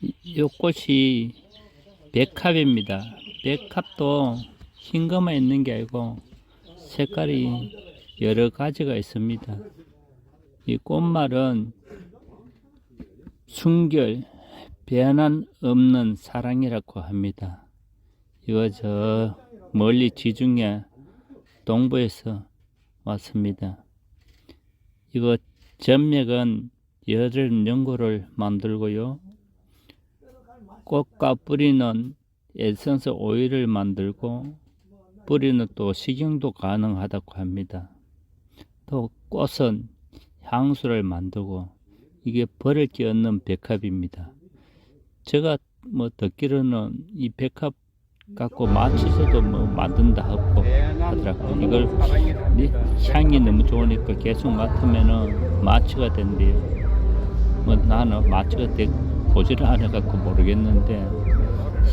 이 꽃이 백합입니다. 백합도 흰 거만 있는 게 아니고 색깔이 여러 가지가 있습니다. 이 꽃말은 순결, 변한 없는 사랑이라고 합니다. 이거 저 멀리 지중해 동부에서 왔습니다. 이거 전맥은 여름 연고를 만들고요. 꽃과 뿌리는 에센스 오일을 만들고 뿌리는 또 식용도 가능하다고 합니다. 또 꽃은 향수를 만들고 이게 게 없는 백합입니다. 제가 뭐 듣기로는 이 백합 갖고 마취서도 뭐 만든다 하고 하더라고요. 이걸 네, 향이 너무 좋으니까 계속 맡으면은 마취가 된대요. 뭐 나는 마취가 되, 보지를 않아갖고 모르겠는데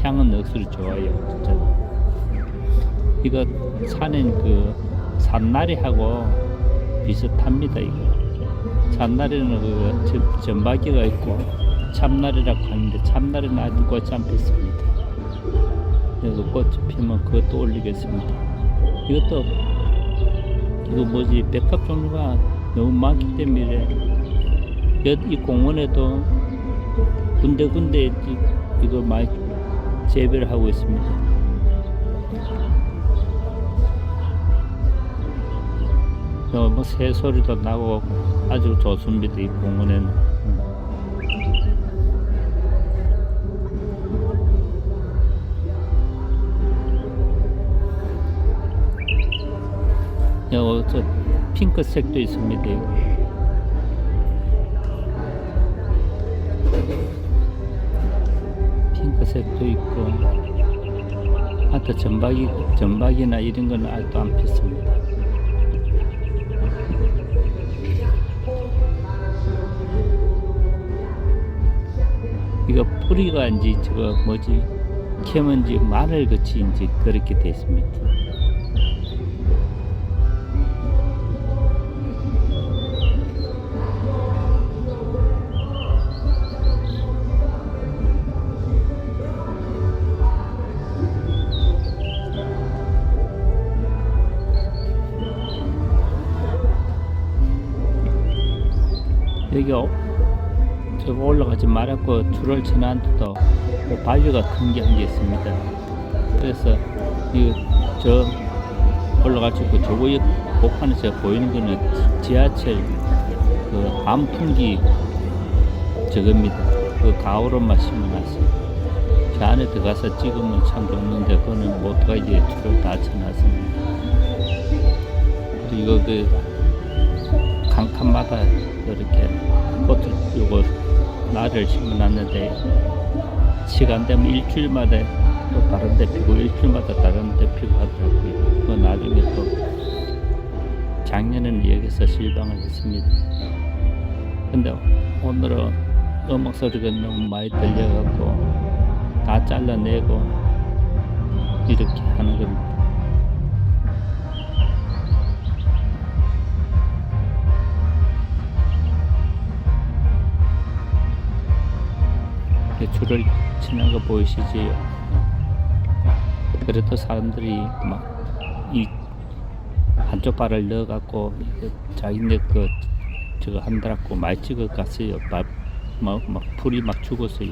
향은 억수로 좋아요, 진짜. 이거 사는 그 산나리하고 비슷합니다, 이거. 산나리는 그 전- 전박이가 있고 참나리라고 하는데 참나리는 아직 꽃이 안 폈습니다. 그래서 꽃이 피면 그것도 올리겠습니다. 이것도 이거 뭐지 백합 종류가 너무 많기 때문에 여- 이 공원에도 군데군데 이- 이거 많이 재배를 하고 있습니다. 어, 뭐 새소리도 나고 아주 좋습니다. 이 공원에는. 요, 저 핑크색도 있습니다. 핑크색도 있고, 하여튼 전박이, 전박이나 이런 거는 아직도 안 폈습니다. 이거 뿌리가 이제 저거 뭐지 캐면 이제 마늘 같이 이제 그렇게 돼 있습니다. 여기 어- 저거 올라가지 말았고 줄을 쳐놨는데도 그 바위가 큰 게 한 게 있습니다. 그래서 이저 올라가지고 저거 옆 복판에서 보이는 거는 지하철 그 안풍기 저겁니다. 그 가오로만 심어놨어요. 저 안에 들어가서 찍으면 참 좋는데 그거는 모두가 이제 줄을 다 쳐놨습니다. 이거 그 강판마다 이렇게 꽃을 요거 나를 심어놨는데 시간 되면 일주일마다 또 다른 데 피고 일주일마다 다른 데 피고 하더라고요. 그 나중에 또 작년에는 여기서 실방을 했습니다. 근데 오늘은 음악 소리가 너무 많이 들려갖고 다 잘라내고 이렇게 하는 겁니다. 줄을 치는 거 보이시지요? 그래도 사람들이 막 이 한쪽 발을 넣어갖고 자기네 그 저거 한다고 많이 찍어 갔어요. 막, 막, 막 풀이 막 죽었어요.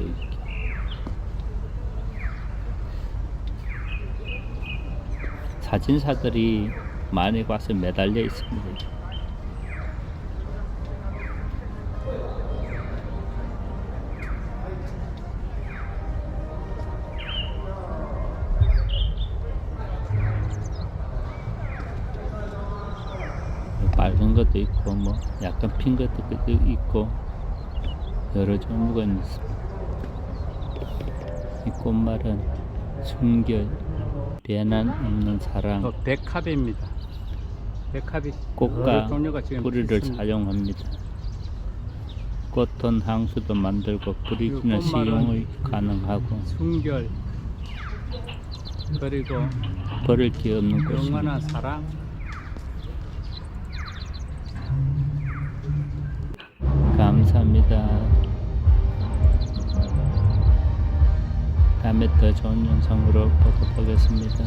사진사들이 많이 와서 매달려 있습니다. 빨간 것도 있고 뭐 약간 핀 것도 있고 여러 종류가 있습니다. 이 꽃말은 순결, 변한 없는 사랑, 백합입니다. 백합이 꽃과 뿌리를. 사용합니다. 꽃은 향수도 만들고 뿌리는 이 꽃말은 식용이 가능하고 순결 그리고 버릴 게 없는 꽃입니다. 영원한 사랑 감사합니다. 다음에 더 좋은 영상으로 보도록 하겠습니다.